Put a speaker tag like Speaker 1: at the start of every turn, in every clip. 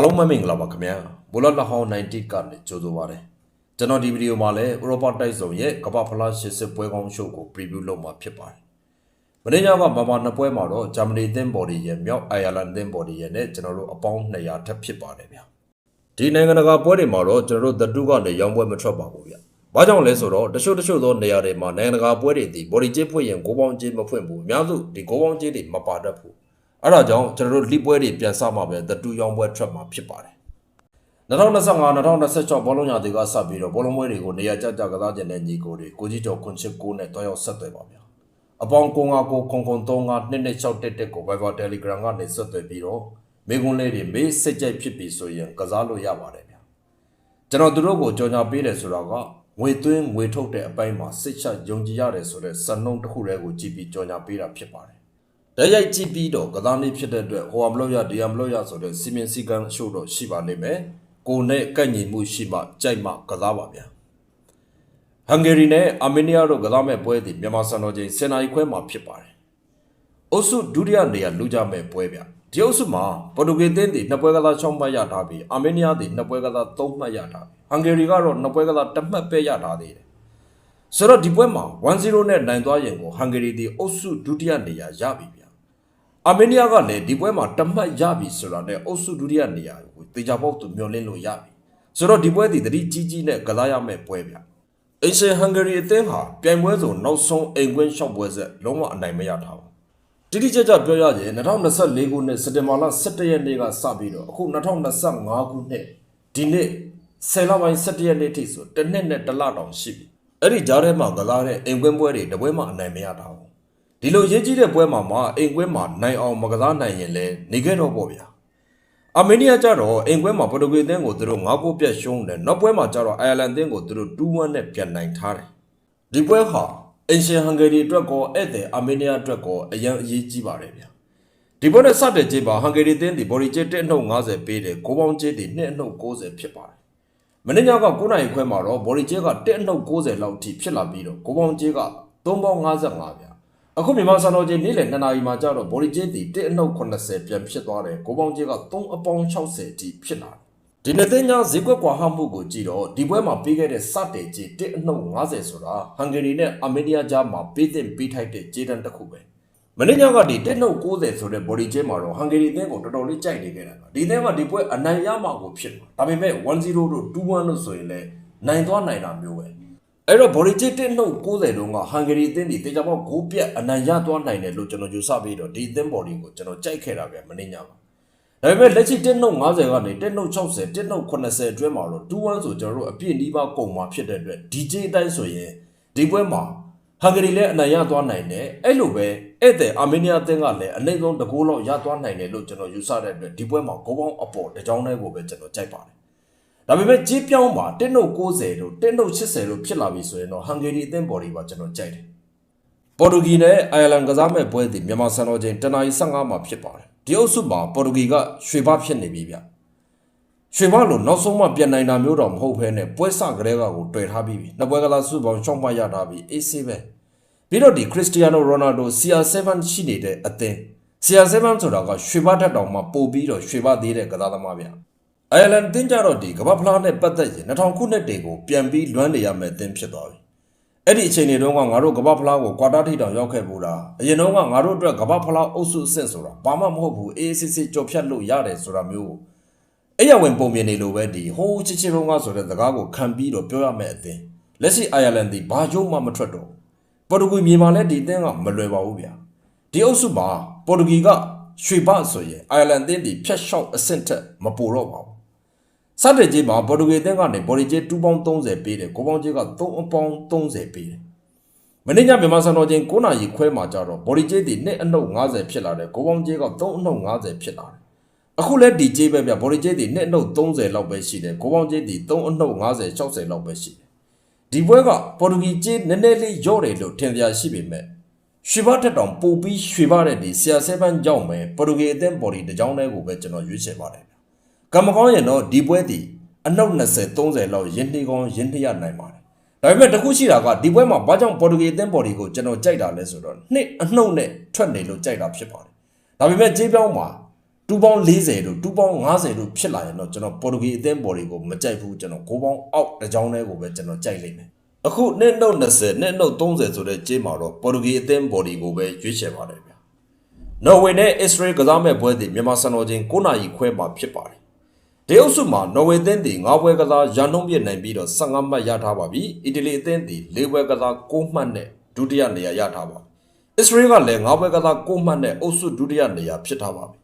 Speaker 1: အားလုံးမမင်္ဂလာပါခင်ဗျာဘိုလလဟောင်း90ကနေကြိုးဆိုပါရစေကျွန်တော်ဒီဗီဒီယိုမှာလည်းဥရောပတိုက်စုံရဲ့ကမ္ဘာဖလားရှစ်စစ်ပွဲကောင်းရှုပ်ကို preview လုပ်မှာဖြစ်ပါတယ်မင်းညကမမနှစ်ပွဲမှာတော့ဂျာမနီသင်းဘော်ဒီရဲ့မြောက်အိုင်ယာလန်သင်းဘော်ဒီရဲ့နဲ့ကျွန်တော်တို့အပေါင်း200ထက်ဖြစ်ပါတယ်ဗျာဒီနိုင်ငံတကာပွဲတွေမှာတော့ကျွန်တော်တို့သတူကနေရောင်းပွဲမထွက်ပါဘူးဗျာဘာကြောင့်လဲဆိုတော့တချို့တချို့သောနေရာတွေမှာနိုင်ငံတကာပွဲတွေဒီဘော်ဒီကျစ်ဖွင့်ရင်ကိုပေါင်းကျစ်မဖွင့်ဘူးအများစုဒီကိုပေါင်းကျစ်တွေမပါတတ်ဘူး အဲ့ဒါကြောင့်ကျွန်တော်တို့လိပွဲတွေပြန်စမှာပဲသတူရောင်းပွဲထွက်မှာဖြစ်ပါတယ်2025 2026ဘောလုံးညာတွေကစပြီးတော့ဘောလုံးပွဲတွေကိုနေရာကျကျကစားကျင်တဲ့ညီကိုတွေကိုကြီးကျော်ခွန်ချစ်ကိုနဲ့တွားရောက်ဆက်သွယ်ပါဗျာအပေါင်းကုန်းကကိုခုံခုံ35 226တက်တက်ကို Viber Telegram ကနေဆက်သွယ်ပြီးတော့မိကွန်းလေးတွေမေးစိတ်ကြိုက်ဖြစ်ပြီဆိုရင်ကစားလို့ရပါတယ်ဗျာကျွန်တော်တို့ကိုကြော်ညာပေးတယ်ဆိုတာကငွေသွင်းငွေထုတ်တဲ့အပိုင်းမှာစိတ်ချယုံကြည်ရတယ်ဆိုတဲ့စံနှုန်းတစ်ခုတည်းကိုကြည့်ပြီးကြော်ညာပေးတာဖြစ်ပါတယ် တရိုက်ကြည့်ပြီးတော့ကစားနည်းဖြစ်တဲ့အတွက်ဟိုအမလို့ရဒီအမလို့ရဆိုတဲ့စီမင်းစည်းကမ်းအချို့တော့ရှိပါလိမ့်မယ်ကိုနဲ့ကန့်ညီမှုရှိမှကြိုက်မှကစားပါဗျာဟန်ဂေရီနဲ့အာမေးနီးယားတို့ကစားမဲ့ပွဲသည်မြန်မာစံတော်ချိန်10နာရီခွဲမှာဖြစ်ပါတယ်။အုပ်စုဒုတိယနေရာလူကြမဲ့ပွဲဗျ။ဒီအုပ်စုမှာပေါ်တူဂီသင်းသည်နှစ်ပွဲကစား6မှတ်ရထားပြီးအာမေးနီးယားသည်နှစ်ပွဲကစား3မှတ်ရထားပြီးဟန်ဂေရီကတော့နှစ်ပွဲကစား1မှတ်ပဲရထားသေးတယ်။ဆိုတော့ဒီပွဲမှာ1-0နဲ့နိုင်သွားရင်ကိုဟန်ဂေရီသည်အုပ်စုဒုတိယနေရာရပြီဗျ။ အာမေးနီးယားကလည်းဒီပွဲမှာတမတ်ရပြီဆိုတာနဲ့အုပ်စုဒုတိယနေရာကိုတေချာပေါက်သူမျှော်လင့်လို့ရပြီဆိုတော့ဒီပွဲဒီတတိကြီးကြီးနဲ့ကစားရမယ့်ပွဲဗျအင်ရှင်ဟန်ဂရီအသင်းဟာပြိုင်ပွဲဆိုနောက်ဆုံးအိမ်ကွင်းရှောက်ပွဲဆက်လုံးဝအနိုင်မရထားဘူးတိတိကျကျပြောရရင်2024ခုနှစ်စက်တင်ဘာလ17ရက်နေ့ကစပြီးတော့အခု2025ခုနှစ်ဒီနေ့10လပိုင်း17ရက်နေ့ထိဆိုတစ်နှစ်နဲ့တစ်လတောင်ရှိပြီအဲ့ဒီကြားထဲမှာကစားတဲ့အိမ်ကွင်းပွဲတွေတပွဲမှအနိုင်မရထားဘူး ဒီလိုရေးကြီးတဲ့ပွဲမှာမှအိမ်ကွင်းမှာနိုင်အောင်မကစားနိုင်ရင်လည်းနေခဲ့တော့ပေါ့ဗျာအာမေးနီးယားကျတော့အိမ်ကွင်းမှာပေါ်တူဂီအသင်းကိုသူတို့9ဂိုးပြတ်ရှုံးတယ်နောက်ပွဲမှာကျတော့အိုင်ယာလန်အသင်းကိုသူတို့2-1နဲ့ပြန်နိုင်ထားတယ်ဒီပွဲဟာအင်ရှင်ဟန်ဂေရီအတွက်ကောဧည့်သည်အာမေးနီးယားအတွက်ကောအရင်အရေးကြီးပါတယ်ဗျာဒီပွဲနဲ့စတဲ့ကြေးပါဟန်ဂေရီအသင်းဒီဘော်ဒီကျစ်1နှုတ်50ပေးတယ်ကိုပေါင်းကျစ်ဒီ2နှုတ်90ဖြစ်ပါတယ်မင်းညက9နိုင်ခွဲမှာတော့ဘော်ဒီကျစ်က1နှုတ်90လောက်ထိဖြစ်လာပြီးတော့ကိုပေါင်းကျစ်က3ပေါင်း55ဗျာ အခုမြန်မာစံတော်ချိန်နေ့လယ်2နာရီမှာကျတော့ဘော်ဒီဂျေတီ1အနှုတ်80ပြန်ဖြစ်သွားတယ်ကိုပေါင်းကြီးက3အပေါင်း60အထိဖြစ်လာတယ်ဒီနေ့တင်ညာဈေးကွက်ကွာဟမှုကိုကြည့်တော့ဒီပွဲမှာပေးခဲ့တဲ့စတဲ့ကြီး1အနှုတ်50ဆိုတာဟန်ဂေရီနဲ့အာမေးနီးယားကြားမှာပေးသင့်ပေးထိုက်တဲ့ကြေးတန်းတစ်ခုပဲမနေ့ညကဒီ1နှုတ်90ဆိုတဲ့ဘော်ဒီဂျေမှာတော့ဟန်ဂေရီအသင်းကိုတော်တော်လေးကြိုက်နေခဲ့တာဒီအသင်းကဒီပွဲအနိုင်ရမှာကိုဖြစ်မှာဒါပေမဲ့1-0တို့2-1တို့ဆိုရင်လည်းနိုင်သွားနိုင်တာမျိုးပဲ အဲ့တော့ဘော်ဒီဂျစ်တစ်နှုတ်90တုန်းကဟန်ဂေရီအသင်းဒီတေချာပေါက်ဂိုးပြတ်အနိုင်ရသွားနိုင်တယ်လို့ကျွန်တော်ယူဆပြီးတော့ဒီအသင်းဘော်ဒီကိုကျွန်တော်ကြိုက်ခဲ့တာပဲမင်းညမှာဒါပေမဲ့လက်ရှိတစ်နှုတ်90ကနေတစ်နှုတ်60တစ်နှုတ်80အတွင်းမှာတော့2-1ဆိုကျွန်တော်တို့အပြည့်နီးပါးကုန်မှာဖြစ်တဲ့အတွက်ဒီဂျေအတိုင်းဆိုရင်ဒီပွဲမှာဟန်ဂေရီလည်းအနိုင်ရသွားနိုင်တယ်အဲ့လိုပဲဧည့်သည်အာမေးနီးယားအသင်းကလည်းအနိုင်ဆုံးတကူလောက်ရသွားနိုင်တယ်လို့ကျွန်တော်ယူဆတဲ့အတွက်ဒီပွဲမှာဂိုးပေါင်းအပေါ်တစ်ကြောင်းတည်းကိုပဲကျွန်တော်ကြိုက်ပါတယ် ဒါပေမဲ့ကြီးပြောင်းပါတင်းနှုတ်90တို့တင်းနှုတ်80တို့ဖြစ်လာပြီဆိုရင်တော့ဟန်ဂေရီအသင်းဘော်ဒီပါကျွန်တော်ကြိုက်တယ်။ပေါ်တူဂီနဲ့အိုင်ယာလန်ကစားမဲ့ပွဲသည်မြန်မာစံတော်ချိန်တနအီ15မှာဖြစ်ပါတယ်။ဒီအုပ်စုမှာပေါ်တူဂီကရွှေဘဖြစ်နေပြီဗျ။ရွှေဘလို့နောက်ဆုံးမှပြန်နိုင်တာမျိုးတော့မဟုတ်ဘဲနဲ့ပွဲစကလေးကကိုတွေ့ထားပြီးပြီ။နှစ်ပွဲကလာစုပေါင်းရှောင်းမရတာပြီးအေးဆေးပဲ။ပြီးတော့ဒီခရစ္စတီယာနိုရိုနာဒို CR7 ရှိနေတဲ့အသင်း CR7 ဆိုတာကရွှေဘထက်တောင်မှပိုပြီးတော့ရွှေဘသေးတဲ့ကစားသမားဗျ။ အိုင်ယာလန်တင်းကြတော့ဒီကမ္ဘာဖလားနဲ့ပတ်သက်ရင်2000ခုနှစ်တွေကိုပြန်ပြီးလွမ်းနေရမယ်တင်းဖြစ်သွားပြီ။အဲ့ဒီအချိန်တွေတုန်းကငါတို့ကမ္ဘာဖလားကိုကွာတာထိတောင်ရောက်ခဲ့ဘူးလား။အရင်တုန်းကငါတို့အတွက်ကမ္ဘာဖလားအုပ်စုအဆင့်ဆိုတာဘာမှမဟုတ်ဘူးအေးစစ်စစ်ကြော်ဖြတ်လို့ရတယ်ဆိုတာမျိုးအဲ့ရဝင်ပုံမြင်နေလို့ပဲဒီဟိုးချစ်ချစ်တုန်းကဆိုတဲ့စကားကိုခံပြီးတော့ပြောရမယ်အသင်းလက်ရှိအိုင်ယာလန်ဒီဘာရုံမှမထွက်တော့ပေါ်တူဂီမြေမှာလည်းဒီအသင်းကမလွယ်ပါဘူးဗျာ။ဒီအုပ်စုမှာပေါ်တူဂီကရွှေဘဆိုရင်အိုင်ယာလန်အသင်းဒီဖြတ်လျှောက်အဆင့်ထက်မပိုတော့ပါဘူး။ စတဲ့ကြီးမှာပေါ်တူဂီအသင်းကနေဘော်ဒီဂျေ2ပေါင်း30ပေးတယ်ကိုပေါင်းဂျေက3အပေါင်း30ပေးတယ်မနေ့ညမြန်မာစံတော်ချိန်9နာရီခွဲမှာကြတော့ဘော်ဒီဂျေဒီ2အနှုတ်50ဖြစ်လာတယ်ကိုပေါင်းဂျေက3အနှုတ်50ဖြစ်လာတယ်အခုလဲဒီဂျေပဲဗျဘော်ဒီဂျေဒီ2အနှုတ်30လောက်ပဲရှိတယ်ကိုပေါင်းဂျေဒီ3အနှုတ်50 60လောက်ပဲရှိတယ်ဒီပွဲကပေါ်တူဂီဂျေနည်းနည်းလေးရော့တယ်လို့ထင်ကြရှိပေမဲ့ရွှေဘထက်တောင်ပိုပြီးရွှေဘတဲ့ဒီဆရာဆဲပန်းကြောင့်ပဲပေါ်တူဂီအသင်းဘော်ဒီတစ်ကြောင်းတည်းကိုပဲကျွန်တော်ရွေးချယ်ပါတယ် ကံမကောင်းရင်တော့ဒီပွဲတည်အနှုတ်20 30လောက်ရင်းနှီးကောင်းရင်းနှီးရနိုင်ပါတယ်။ဒါပေမဲ့တစ်ခုရှိတာကဒီပွဲမှာဘာကြောင့်ပေါ်တူဂီအသင်းဘော်ဒီကိုကျွန်တော်ကြိုက်တာလဲဆိုတော့နှစ်အနှုတ်နဲ့ထွက်နေလို့ကြိုက်တာဖြစ်ပါတယ်။ဒါပေမဲ့ကြေးပြောင်းမှာတူပေါင်း40တို့တူပေါင်း50တို့ဖြစ်လာရင်တော့ကျွန်တော်ပေါ်တူဂီအသင်းဘော်တွေကိုမကြိုက်ဘူးကျွန်တော်ကိုပေါင်းအောက်တစ်ကြောင်းတည်းကိုပဲကျွန်တော်ကြိုက်လိမ့်မယ်အခုနှစ်နှုတ်20နှစ်နှုတ်30ဆိုတဲ့ကြေးမှာတော့ပေါ်တူဂီအသင်းဘော်ဒီကိုပဲရွေးချယ်ပါတယ်ဗျာနော်ဝေနဲ့အစ္စရေးကစားမဲ့ပွဲသည်မြန်မာစံတော်ချိန်9နာရီခွဲမှာဖြစ်ပါတယ် ဒီအုပ်စုမှာနော်ဝေသင်းသည်9ပွဲကစားရန်နှုံးပြစ်နိုင်ပြီးတော့15မှတ်ရထားပါပြီအီတလီအသင်းသည်4ပွဲကစား6မှတ်နဲ့ဒုတိယနေရာရထားပါအစ္စရေးကလည်း9ပွဲကစား6မှတ်နဲ့အုပ်စုဒုတိယနေရာဖြစ်ထားပါပြီ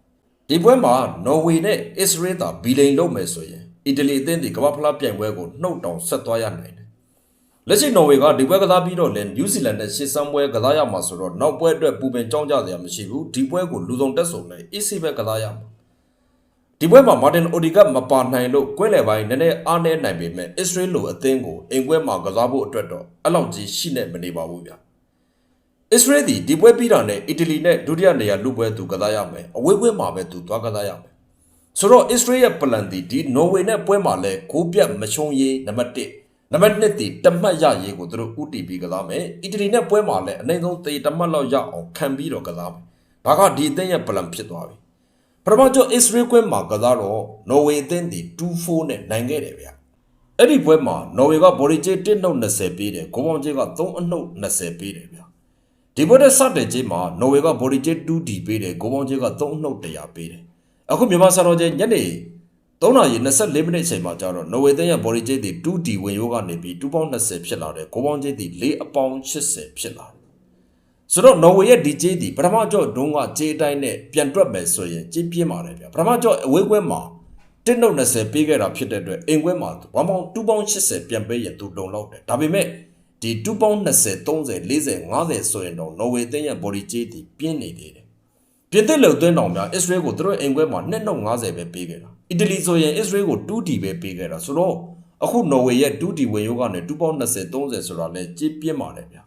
Speaker 1: ဒီပွဲမှာနော်ဝေနဲ့အစ္စရေးသာဘီလိန်လုပ်မယ်ဆိုရင်အီတလီအသင်းဒီကမ္ဘာဖလားပြိုင်ပွဲကိုနှုတ်တောင်ဆက်သွားရနိုင်တယ်။လက်ရှိနော်ဝေကဒီပွဲကစားပြီးတော့လည်းနယူးဇီလန်နဲ့ရှစ်ဆန်းပွဲကစားရမှာဆိုတော့နောက်ပွဲအတွက်ပူပင်ကြောင်းကြစရာမရှိဘူး။ဒီပွဲကိုလူစုံတက်ဆုံနဲ့အီစီပဲကစားရမှာ။ ဒီပွဲမှာမာတင်အိုဒီကမပါနိုင်လို့ကွဲလေပိုင်းနည်းနည်းအားနည်းနိုင်ပေမဲ့အစ္စရေးလိုအသင်းကိုအင်ကွဲမှာကစားဖို့အတွက်တော့အလောက်ကြီးရှိနေမနေပါဘူးဗျာ။အစ္စရေးသည်ဒီပွဲပြီးတာနဲ့အီတလီနဲ့ဒုတိယနေရာလူပွဲသူကစားရမယ်အဝေးပွဲမှာပဲသူသွားကစားရမယ်ဆိုတော့အစ္စရေးရဲ့ပလန်သည်ဒီနော်ဝေနဲ့ပွဲမှာလဲကိုးပြတ်မချုံရေးနံပါတ်1နံပါတ်2သည်တမတ်ရရေးကိုသူတို့ဥတီပြီးကစားမယ်အီတလီနဲ့ပွဲမှာလဲအနိုင်ဆုံးတေတမတ်လောက်ရအောင်ခံပြီးတော့ကစားမယ်ဒါကဒီအသင်းရဲ့ပလန်ဖြစ်သွားပြီ ပထမကျအစ္စရေးကွင်းမှာကစားတော့နော်ဝေအသင်းသည်2-4နဲ့နိုင်ခဲ့တယ်ဗျာအဲ့ဒီပွဲမှာနော်ဝေကဘော်ဒီဂျေ1နှုတ်20ပေးတယ်ဂိုးပေါင်းဂျေက3အနှုတ်20ပေးတယ်ဗျာဒီပွဲတဲ့စတဲ့ဂျေမှာနော်ဝေကဘော်ဒီဂျေ 2D ပေးတယ်ဂိုးပေါင်းဂျေက3အနှုတ်100ပေးတယ်အခုမြန်မာစံတော်ချိန်ညနေ3နာရီ24မိနစ်အချိန်မှာကျတော့နော်ဝေသင်းရဲ့ဘော်ဒီဂျေဒီ 2D ဝင်ရိုးကနေပြီး2ပေါင်း20ဖြစ်လာတယ်ဂိုးပေါင်းဂျေဒီ4အပေါင်း80ဖြစ်လာတယ် ဆိုတော့နော်ဝေရဲ့ဒီဂျေဒီပထမကြော့ဒုံးကဂျေအတိုင်းနဲ့ပြန်တွက်မယ်ဆိုရင်ဂျေပြင်းပါတယ်ဗျာပထမကြော့အဝေးကွဲမှာတစ်နှုတ်20ပေးခဲ့တာဖြစ်တဲ့အတွက်အိမ်ခွဲမှာ1ပေါင်း2ပေါင်း80ပြန်ပေးရင်သူလုံလောက်တယ်ဒါပေမဲ့ဒီ2ပေါင်း20 30 40 50ဆိုရင်တော့နော်ဝေတင်းရဲ့ body ကြေးတီပြင်းနေသေးတယ်ပြင်သစ်လုံသွင်းတော်များအစ္စရေးကိုသူတို့အိမ်ခွဲမှာ2နှုတ်50ပဲပေးခဲ့တာအီတလီဆိုရင်အစ္စရေးကို 2D ပဲပေးခဲ့တာဆိုတော့အခုနော်ဝေရဲ့ 2D ဝင်ရိုးကနေ2ပေါင်း20 30ဆိုတာလဲကြေးပြင်းပါတယ်ဗျာ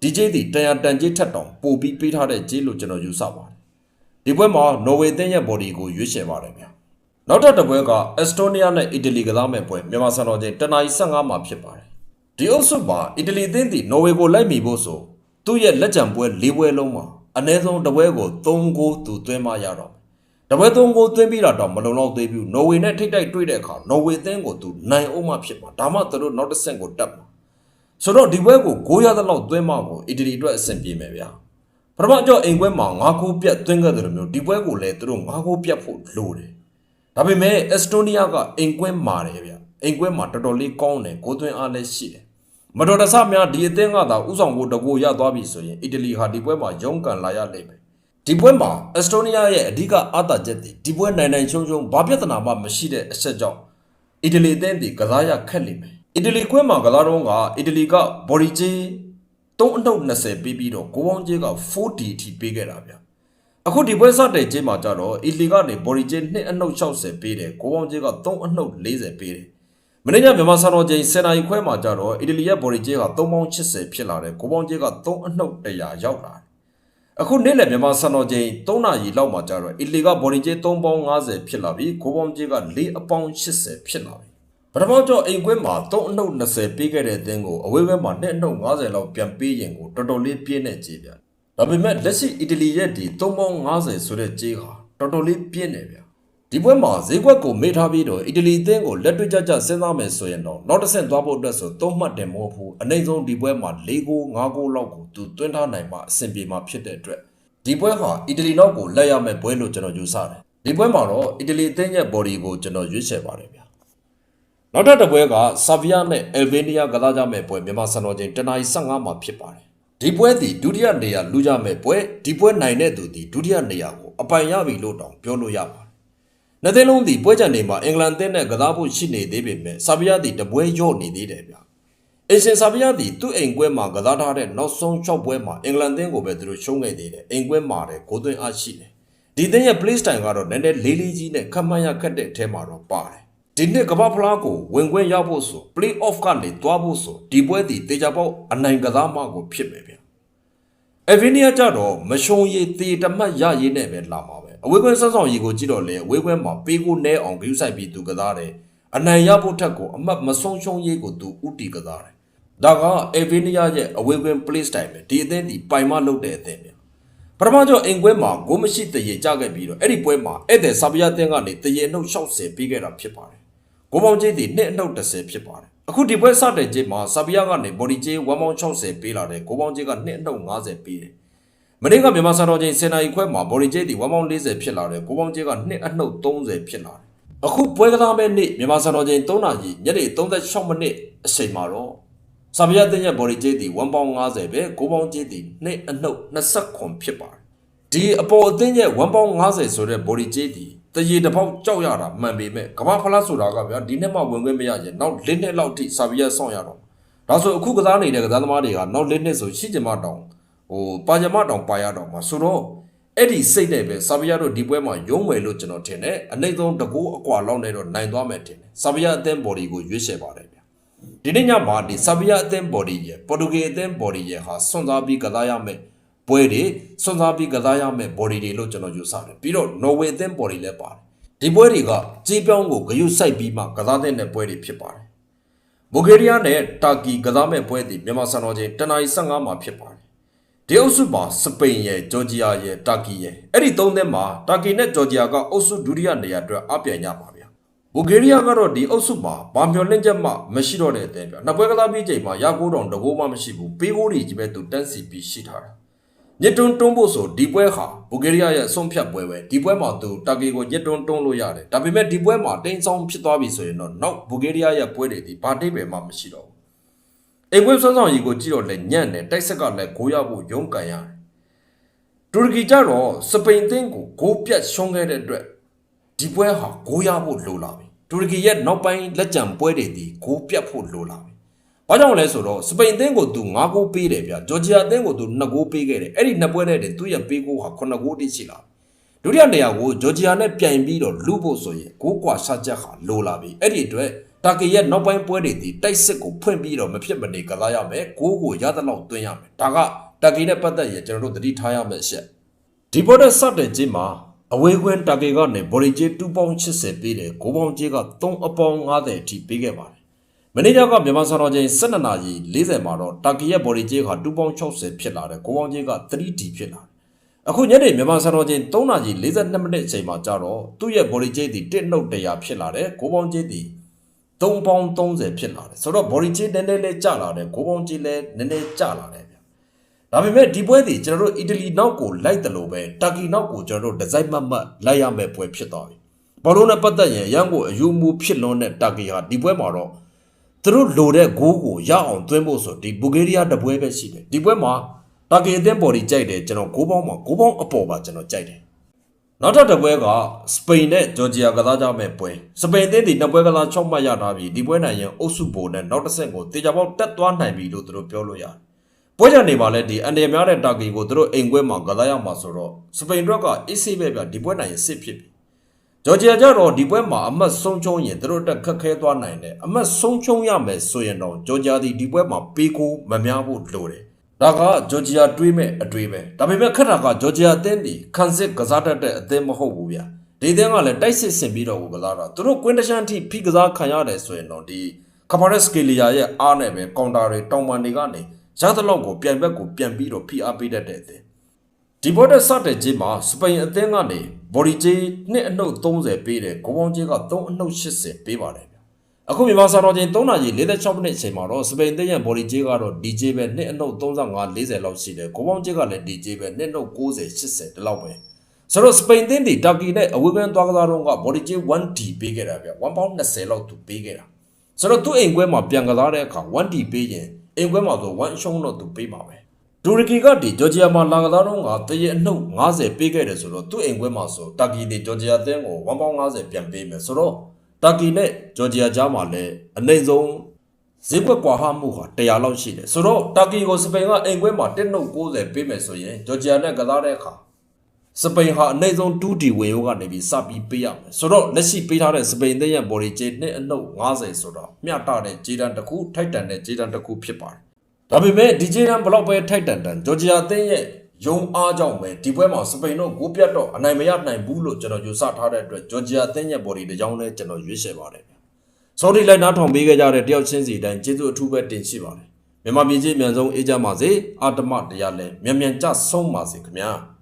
Speaker 1: ဒီကြေးတီတန်ရတန်ကြေးထက်တောင်ပိုပြီးပေးထားတဲ့ကြေးလို့ကျွန်တော်ယူဆပါတယ်ဒီပွဲမှာနော်ဝေတင်းရဲ့ body ကိုရွေးချယ်ပါတယ်ဗျာနောက်ထပ်တစ်ပွဲကအက်စတိုးနီးယားနဲ့အီတလီကစားမဲ့ပွဲမြန်မာစံတော်ချိန်တနအီ15မှာဖြစ်ပါတယ်။ဒီအုပ်စုမှာအီတလီအသင်းသည်နော်ဝေကိုလိုက်မိဖို့ဆိုသူ့ရဲ့လက်ကျန်ပွဲ၄ပွဲလုံးမှာအနည်းဆုံးတစ်ပွဲကို3ဂိုးသူသွင်းမရတော့ဘူး။တစ်ပွဲ3ဂိုးသွင်းပြီးတာတော့မလုံလောက်သေးဘူး။နော်ဝေနဲ့ထိတ်တိုက်တွေ့တဲ့အခါနော်ဝေအသင်းကိုသူနိုင်အောင်မှဖြစ်မှာဒါမှသူတို့နောက်တစ်ဆင့်ကိုတက်မှာ။ ဆိုတော့ဒီပွဲကိုဂိုးရသလောက်သွင်းမှကိုအီတလီအတွက်အဆင်ပြေမယ်ဗျာ။ပထမအကြော့အိမ်ပွဲမှာ9ဂိုးပြတ်သွင်းခဲ့တယ်လို့မျိုးဒီပွဲကိုလည်းသူတို့9ဂိုးပြတ်ဖို့လိုတယ်။ဒါပေမဲ့အက်စတိုးနီးယားကအိမ်ကွင်းမာတယ်ဗျအိမ်ကွင်းမှာတော်တော်လေးကောင်းတယ်ကိုသွင်းအားလည်းရှိတယ်မတော်တဆများဒီအသင်းကသာဥဆောင်ဖို့တကူရသွားပြီဆိုရင်အီတလီဟာဒီပွဲမှာရုန်းကန်လာရလိမ့်မယ်ဒီပွဲမှာအက်စတိုးနီးယားရဲ့အဓိကအားသာချက်သည်ဒီပွဲနိုင်နိုင်ချုံချုံဘာပြဿနာမှမရှိတဲ့အချက်ကြောင့်အီတလီအသင်းသည်ကစားရခက်လိမ့်မယ် အီတလီကွင်းမှာကစားတော့ကအီတလီကဘော်ဒီဂျီ3အနှုတ်20ပေးပြီးတော့ကိုပေါင်းကြီးက 4D အထိပေးခဲ့တာဗျအခုဒီပွဲစတဲ့ကျင်းမှာကြတော့အီလီကနေဘော်ရီကျင်း2အနှုတ်60ပေးတယ်ကိုပေါင်းကျင်းက3အနှုတ်40ပေးတယ်မနေ့ကမြန်မာစံတော်ချိန်10နာရီခွဲမှာကြတော့အီတလီရဲ့ဘော်ရီကျင်းက3ပေါင်း80ဖြစ်လာတယ်ကိုပေါင်းကျင်းက3အနှုတ်100ရောက်လာတယ်အခုနေ့လည်မြန်မာစံတော်ချိန်3နာရီလောက်မှာကြတော့အီလီကဘော်ရီကျင်း3ပေါင်း50ဖြစ်လာပြီကိုပေါင်းကျင်းက4အပေါင်း80ဖြစ်လာပြီ ပထမကျော့အိမ်ကွင်းမှာ3အနှုတ်20ပေးခဲ့တဲ့အသင်းကိုအဝေးဘက်မှာ2အနှုတ်50လောက်ပြန်ပေးရင်ကိုတော်တော်လေးပြင်းနေကြည့်ဗျဒါပေမဲ့လက်ရှိအီတလီရဲ့ဒီ350ဆိုတဲ့ကြေးဟာတော်တော်လေးပြင်းနေဗျဒီပွဲမှာဈေးကွက်ကိုမေ့ထားပြီးတော့အီတလီအသင်းကိုလက်တွေ့ကျကျစဉ်းစားမယ်ဆိုရင်တော့နောက်တစ်ဆင့်သွားဖို့အတွက်ဆိုသုံးမှတ်တယ်မဟုတ်ဘူးအနိုင်ဆုံးဒီပွဲမှာ၄ဂိုး၅ဂိုးလောက်ကိုသူသွင်းထားနိုင်မှအဆင်ပြေမှာဖြစ်တဲ့အတွက်ဒီပွဲဟာအီတလီနောက်ကိုလက်ရမယ့်ပွဲလို့ကျွန်တော်ယူဆတယ်ဒီပွဲမှာတော့အီတလီအသင်းရဲ့ body ကိုကျွန်တော်ရွေးချယ်ပါတယ်ဗျာ နောက်ထပ်တစ်ပွဲကဆာဗီယာနဲ့အယ်ဘေးနီးယားကစားကြမယ့်ပွဲမြန်မာစံတော်ချိန်တနအီ15မှာဖြစ်ပါတယ်။ဒီပွဲသည်ဒုတိယနေရာလူကြမယ့်ပွဲဒီပွဲနိုင်တဲ့သူသည်ဒုတိယနေရာကိုအပိုင်ရပြီလို့တောင်ပြောလို့ရပါတယ်။နှစ်သိန်းလုံးသည်ပွဲကြံနေမှာအင်္ဂလန်အသင်းနဲ့ကစားဖို့ရှိနေသေးပေမဲ့ဆာဗီယာသည်တပွဲရော့နေသေးတယ်ဗျ။အင်ရှင်ဆာဗီယာသည်သူ့အိမ်ကွဲမှာကစားထားတဲ့နောက်ဆုံး၆ပွဲမှာအင်္ဂလန်အသင်းကိုပဲသူတို့ရှုံးခဲ့သေးတယ်။အိမ်ကွဲမှာတဲ့ဂိုးသွင်းအားရှိတယ်။ဒီအသင်းရဲ့ play style ကတော့နည်းနည်းလေးလေးကြီးနဲ့ခက်မှန်းရခက်တဲ့အထဲမှာတော့ပါတယ်။ ဒီနှစ်ကမ္ဘာဖလားကိုဝင်ခွင့်ရဖို့ဆို play off ကနေသွားဖို့ဆိုဒီပွဲဒီတေချာပေါက်အနိုင်ကစားမှကိုဖြစ်မယ်ဗျအဗီနီယာကြတော့မရှုံရည်တေတမတ်ရရည်နဲ့ပဲလာမှာပဲအဝေးကွင်းဆက်ဆောင်ရည်ကိုကြည့်တော့လေအဝေးကွင်းမှာပေးကိုနဲအောင်ဂရုစိုက်ပြီးသူကစားတယ်အနိုင်ရဖို့ထက်ကိုအမှတ်မဆုံးရှုံးရည်ကိုသူဥတီကစားတယ်ဒါကအဗီနီယာရဲ့အဝေးကွင်း play style ပဲဒီအသင်းဒီပိုင်မလုပ်တဲ့အသင်းဗျပထမကျော်အင်ကွဲမှာဂိုးမရှိတရေကြခဲ့ပြီးတော့အဲ့ဒီပွဲမှာဧည့်သည်ဆာဗီယာတင်းကနေတရေအနှုတ်60ပေးခဲ့တာဖြစ်ပါတယ် ဂိုးပေါင်းကြီးတည်နှစ်အနှုတ်30ဖြစ်ပါတယ်အခုဒီပွဲစတဲ့ချိန်မှာဆာဗီယာကနေဘော်ဒီဂျေး1ပေါင်း60ပေးလာတယ်ဂိုးပေါင်းကြီးကနှစ်အနှုတ်50ပေးတယ်မနေ့ကမြန်မာစံတော်ချိန်10နာရီခွဲမှာဘော်ဒီဂျေးတည်1ပေါင်း40ဖြစ်လာတယ်ဂိုးပေါင်းကြီးကနှစ်အနှုတ်30ဖြစ်လာတယ်အခုပွဲကစားမဲ့နေ့မြန်မာစံတော်ချိန်3နာရီညနေ36မိနစ်အချိန်မှာတော့ဆာဗီယာတင်ရဲ့ body ကြေးသည်1ပေါင်း50ပဲ9ပေါင်းကြေးသည်နှစ်အနှုတ်20ခွန်ဖြစ်ပါတယ်ဒီအပေါ်အသင်းရဲ့1ပေါင်း50ဆိုတဲ့ body ကြေးသည် တရေတစ်ပေါက်ကြောက်ရတာမှန်ပေမဲ့ကမ္ဘာဖလားဆိုတာကဗျာဒီနှစ်မှဝင်ခွင့်မရရင်နောက်၄နှစ်လောက်ထိဆာဗီယာဆောင်ရတော့ဒါဆိုအခုကစားနေတဲ့ကစားသမားတွေကနောက်၄နှစ်ဆိုရှိကြမတောင်ဟိုပါကြမတောင်ပါရတော့မှာဆိုတော့အဲ့ဒီစိတ်နဲ့ပဲဆာဗီယာတို့ဒီပွဲမှာရုံးမယ်လို့ကျွန်တော်ထင်တယ်အနှိမ့်ဆုံးတကူအကွာလောက်နဲ့တော့နိုင်သွားမယ်ထင်တယ်ဆာဗီယာအသင်း body ကိုရွေးချယ်ပါတယ်ဗျာဒီနေ့ညမှာဒီဆာဗီယာအသင်းဘော်ဒီရဲ့ပေါ်တူဂီအသင်းဘော်ဒီရဲ့ဟာစွန့်စားပြီးကစားရမယ် ပွဲတွေစွန့်စားပြီးကစားရမယ်ဘော်ဒီတွေလို့ကျွန်တော်ယူဆတယ်ပြီးတော့နော်ဝေအသင်းဘော်ဒီလည်းပါတယ်ဒီပွဲတွေကကြေးပြောင်းကိုဂရုစိုက်ပြီးမှကစားတဲ့ပွဲတွေဖြစ်ပါတယ်ဘူဂေးရီးယားနဲ့တာကီကစားမဲ့ပွဲတွေမြန်မာစံတော်ချိန်တနအီ15မှာဖြစ်ပါတယ်ဒီအုပ်စုမှာစပိန်ရဲ့ဂျော်ဂျီယာရဲ့တာကီရဲ့အဲ့ဒီသုံးသင်းမှာတာကီနဲ့ဂျော်ဂျီယာကအုပ်စုဒုတိယနေရာအတွက်အပြိုင်ကြပါဗျာဘူဂေးရီးယားကတော့ဒီအုပ်စုမှာဘာမျောလင့်ချက်မှမရှိတော့တဲ့အတင်းပြနှစ်ပွဲကစားပြီးချိန်မှာရကိုးတောင်တကိုးမှမရှိဘူးပေးကိုးတွေကြီးပဲသူတန်းစီပြီးရှိထားတာ ညစ်တွန်းတွန်းဖို့ဆိုဒီပွဲဟာဘူဂေးရီးယားရဲ့အဆုံးဖြတ်ပွဲပဲဒီပွဲမှာသူတာဂီကိုညစ်တွန်းတွန်းလို့ရတယ်ဒါပေမဲ့ဒီပွဲမှာတင်းဆောင်ဖြစ်သွားပြီဆိုရင်တော့နောက်ဘူဂေးရီးယားရဲ့ပွဲတွေဒီဘာတိတ်ပဲမှမရှိတော့ဘူးအိမ်ပွဲဆွမ်းဆောင်ရီကိုကြည့်တော့လည်းညံ့တယ်တိုက်ဆက်ကလည်းဂိုးရဖို့ရုန်းကန်ရတယ်တူရကီကြတော့စပိန်အသင်းကိုဂိုးပြတ်ရှုံးခဲ့တဲ့အတွက်ဒီပွဲဟာဂိုးရဖို့လိုလာပြီတူရကီရဲ့နောက်ပိုင်းလက်ကျန်ပွဲတွေဒီဂိုးပြတ်ဖို့လိုလာပြီ ဘာကြောင့်လဲဆိုတော့စပိန်အသင်းကိုသူ9ဂိုးပေးတယ်ဗျာဂျော်ဂျီယာအသင်းကိုသူ2ဂိုးပေးခဲ့တယ်အဲ့ဒီနှစ်ပွဲနဲ့တည်းသူ့ရဲ့ပေးဂိုးဟာ9ဂိုးတိရှိလာပြီဒုတိယနေရာကိုဂျော်ဂျီယာနဲ့ပြိုင်ပြီးတော့လူဖို့ဆိုရင်ဂိုးကွာရှာချက်ဟာလိုလာပြီအဲ့ဒီအတွက်တာကီရဲ့နောက်ပိုင်းပွဲတွေဒီတိုက်စစ်ကိုဖွင့်ပြီးတော့မဖြစ်မနေကစားရမယ်ဂိုးကိုရသလောက်သွင်းရမယ်ဒါကတာကီနဲ့ပတ်သက်ရင်ကျွန်တော်တို့သတိထားရမယ့်အချက်ဒီပေါ်တဲ့စတဲ့ချင်းမှာအဝေးခွင်းတာဂေကနေဘော်ရီဂျေ2ပေါင်း80ပေးတယ်9ပေါင်းကြီးက3အပေါင်း90အထိပေးခဲ့ပါတယ် မန်နေဂျာကမြန်မာစံတော်ချိန်12နာရီ40မှာတော့တာဂီရဲ့ဘော်ရီဂျေက2ပေါင်း60ဖြစ်လာတယ်9ပေါင်းကြီးက 3D ဖြစ်လာတယ်အခုညနေမြန်မာစံတော်ချိန်3နာရီ42မိနစ်အချိန်မှာကြတော့သူ့ရဲ့ဘော်ရီဂျေဒီ1နှုတ်100ဖြစ်လာတယ်9ပေါင်းကြီးဒီ3ပေါင်း30ဖြစ်လာတယ်ဆိုတော့ဘော်ရီဂျေနည်းနည်းလေးကျလာတယ်9ပေါင်းကြီးလည်းနည်းနည်းကျလာတယ်ဗျဒါပေမဲ့ဒီပွဲဒီကျွန်တော်တို့အီတလီနောက်ကိုလိုက်တယ်လို့ပဲတာကီနောက်ကိုကျွန်တော်တို့ဒီဇိုင်းမတ်မတ်လိုက်ရမယ့်ပွဲဖြစ်သွားပြီ။ဘောလုံးနဲ့ပတ်သက်ရင်ရန်ကိုအယူမူဖြစ်လွန်းတဲ့တာကီဟာဒီပွဲမှာတော့ သူတို့လိုတဲ့ဂိုးကိုရအောင်သွင်းဖို့ဆိုဒီဘူဂေးရီးယားတပွဲပဲရှိတယ်။ဒီပွဲမှာတာကီအသင်းပေါ်ဒီကြိုက်တယ်ကျွန်တော်ဂိုးပေါင်းမှာဂိုးပေါင်းအပေါ်ပါကျွန်တော်ကြိုက်တယ်။နောက်ထပ်တစ်ပွဲကစပိန်နဲ့ဂျော်ဂျီယာကစားကြမယ့်ပွဲစပိန်အသင်းဒီနှစ်ပွဲကစား၆မှတ်ရထားပြီးဒီပွဲနိုင်ရင်အုပ်စုဘိုနဲ့နောက်တစ်ဆင့်ကိုတေချာပေါက်တက်သွားနိုင်ပြီလို့သူတို့ပြောလို့ရတယ်။ပွဲကြနေပါလဲဒီအန်ဒီများတဲ့တာကီကိုသူတို့အိမ်ခွဲမှာကစားရမှာဆိုတော့စပိန်တို့ကအစ်စေးပဲဗျဒီပွဲနိုင်ရင်စစ်ဖြစ်ပြီ ဂျော်ဂျီယာကျတော့ဒီပွဲမှာအမတ်ဆုံးချုံရင်သူတို့တက်ခက်ခဲသွားနိုင်တယ်အမတ်ဆုံးချုံရမယ်ဆိုရင်တော့ဂျော်ဂျီယာဒီဒီပွဲမှာပေးကိုမများဖို့လိုတယ်ဒါကဂျော်ဂျီယာတွေးမဲ့အတွေးပဲဒါပေမဲ့ခက်တာကဂျော်ဂျီယာအသင်းဒီခန်းစစ်ကစားတတ်တဲ့အသင်းမဟုတ်ဘူးဗျဒီအသင်းကလည်းတိုက်စစ်ဆင်ပြီးတော့ကိုကစားတာသူတို့ကွင်းတရှမ်းထိဖိကစားခံရတယ်ဆိုရင်တော့ဒီကပါရက်စကီလီယာရဲ့အားနဲ့ပဲကောင်တာတွေတောင်ပန်တွေကနေရသလောက်ကိုပြန်ဘက်ကိုပြန်ပြီးတော့ဖိအားပေးတတ်တဲ့အသင်းဒီဘော်တဲ့စတဲ့ချင်းမှာစပိန်အသင်းကနေ ဘော်ဒီဂျေနှစ်အနှုတ်30ပေးတယ်ဂိုးပေါင်းကြီးက3အနှုတ်80ပေးပါတယ်ဗျအခုမြန်မာစာတော်ချင်း3နာရီ46မိနစ်အချိန်မှာတော့စပိန်အသင်းရဲ့ဘော်ဒီဂျေကတော့ DJ ပဲနှစ်အနှုတ်35 40လောက်ရှိတယ်ဂိုးပေါင်းကြီးကလည်း DJ ပဲနှစ်အနှုတ်90 80ဒီလောက်ပဲဆိုတော့စပိန်အသင်းဒီတာကီနဲ့အဝေးကန်သွားကစားတော့ကဘော်ဒီဂျေ 1D ပေးခဲ့တာဗျ1ပေါင်း20လောက်သူပေးခဲ့တာဆိုတော့သူ့အိမ်ခွဲမှာပြန်ကစားတဲ့အခါ 1D ပေးရင်အိမ်ခွဲမှာဆို1ရှုံးတော့သူပေးပါပဲ တူရကီကဒီဂျော်ဂျီယာမှာလာကစားတော့ကတရေအနှုတ်90ပေးခဲ့တယ်ဆိုတော့သူ့အိမ်ခွဲမှာဆိုတာကီဒီဂျော်ဂျီယာအသင်းကို150ပြန်ပေးမယ်ဆိုတော့တာကီနဲ့ဂျော်ဂျီယာကြားမှာလည်းအနိုင်ဆုံးဈေးကွက်ကွာဟမှုဟာ100လောက်ရှိတယ်ဆိုတော့တာကီကိုစပိန်ကအိမ်ခွဲမှာ1နှုတ်90ပေးမယ်ဆိုရင်ဂျော်ဂျီယာနဲ့ကစားတဲ့အခါစပိန်ဟာအနိုင်ဆုံး 2D ဝင်ရောကနေပြီးစပြီးပေးရမယ်ဆိုတော့လက်ရှိပေးထားတဲ့စပိန်အသင်းရဲ့ဘော်ဒီဂျေနှစ်အနှုတ်90ဆိုတော့မျှတတဲ့ဂျေတန်တစ်ခုထိုက်တန်တဲ့ဂျေတန်တစ်ခုဖြစ်ပါတယ် ဒါပေမဲ့ဒီဂျေရန်ဘလောက်ပဲထိုက်တန်တန်ဂျော်ဂျီယာအသင်းရဲ့ယုံအားကြောင့်ပဲဒီပွဲမှာစပိန်တို့ကိုပြတ်တော့အနိုင်မရနိုင်ဘူးလို့ကျွန်တော်ယူဆထားတဲ့အတွက်ဂျော်ဂျီယာအသင်းရဲ့ဘော်ဒီတစ်ကြောင်းလဲကျွန်တော်ရွေးချယ်ပါတယ်ဗျ။ဆော်ဒီလိုက်နားထောင်ပေးခဲ့ကြတဲ့တယောက်ချင်းစီတိုင်းကျေးဇူးအထူးပဲတင်ရှိပါတယ်။မြန်မာပြည်ကြီးအမြန်ဆုံးအေးကြပါစေ။အာတမတရားလဲမြန်မြန်ကြဆုံးပါစေခင်ဗျာ။